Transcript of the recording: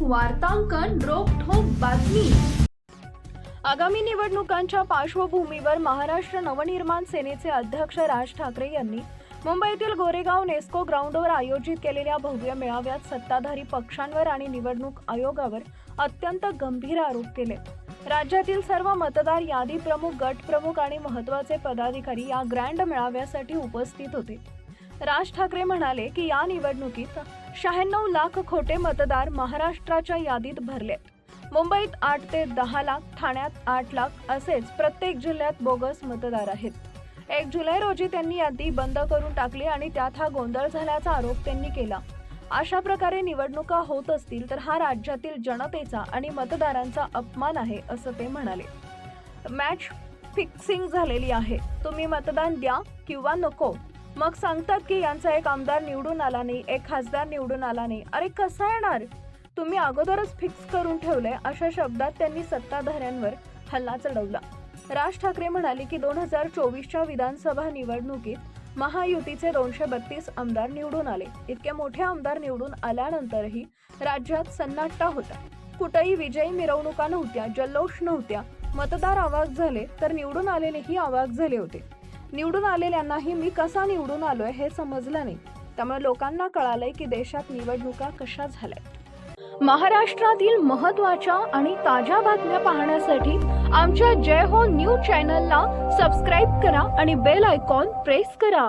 वार्तांकन रोखोक बातमी. आगामी निवडणुकांच्या पार्श्वभूमीवर महाराष्ट्र नवनिर्माण सेनेचे अध्यक्ष राज ठाकरे यांनी मुंबईतील गोरेगाव नेस्को ग्राउंडवर आयोजित केलेल्या भव्य मेळाव्यात सत्ताधारी पक्षांवर आणि निवडणूक आयोगावर अत्यंत गंभीर आरोप केले. राज्यातील सर्व मतदार यादी प्रमुख गट प्रमुख आणि महत्त्वाचे पदाधिकारी या ग्रँड मेळाव्यासाठी उपस्थित होते. राज ठाकरे म्हणाले की या निवडणुकीत शहाण्णव लाख खोटे मतदार महाराष्ट्राच्या यादीत भरलेत मुंबईत आठ ते दहा लाख ठाण्यात आठ लाख असेच प्रत्येक जिल्ह्यात बोगस मतदार आहेत. एक जुलै रोजी त्यांनी यादी बंद करून टाकली आणि त्यात हा गोंधळ झाल्याचा आरोप त्यांनी केला. अशा प्रकारे निवडणुका होत असतील तर हा राज्यातील जनतेचा आणि मतदारांचा अपमान आहे असं ते म्हणाले. मॅच फिक्सिंग झालेली आहे. तुम्ही मतदान द्या किंवा नको मग सांगतात की यांचा एक आमदार निवडून आला नाही एक खासदार निवडून आला नाही. अरे कसा येणार? तुम्ही अगोदरच फिक्स करून ठेवलंय अशा शब्दात त्यांनी सत्ताधाऱ्यांवर हल्ला चढवला. राज ठाकरे म्हणाले की दोन हजार चोवीसच्या विधानसभा निवडणुकीत महायुतीचे दोनशे बत्तीस आमदार निवडून आले. इतके मोठे आमदार निवडून आल्यानंतरही राज्यात सन्नाटा होता. कुठेही विजयी मिरवणुका नव्हत्या जल्लोष नव्हत्या. मतदार आवाज झाले तर निवडून आलेलेही आवाज झाले होते. निवडून आलेल्यांनाही मी कसा निवडून आलोय हे समजलं नाही. त्यामुळे लोकांना कळालंय की देशात निवडणुका कशा झाल्या महाराष्ट्रातील महत्त्वाच्या आणि ताज्या बातम्या पाहण्यासाठी आमच्या जय हो न्यूज चॅनलला सबस्क्राईब करा आणि बेल आयकॉन प्रेस करा.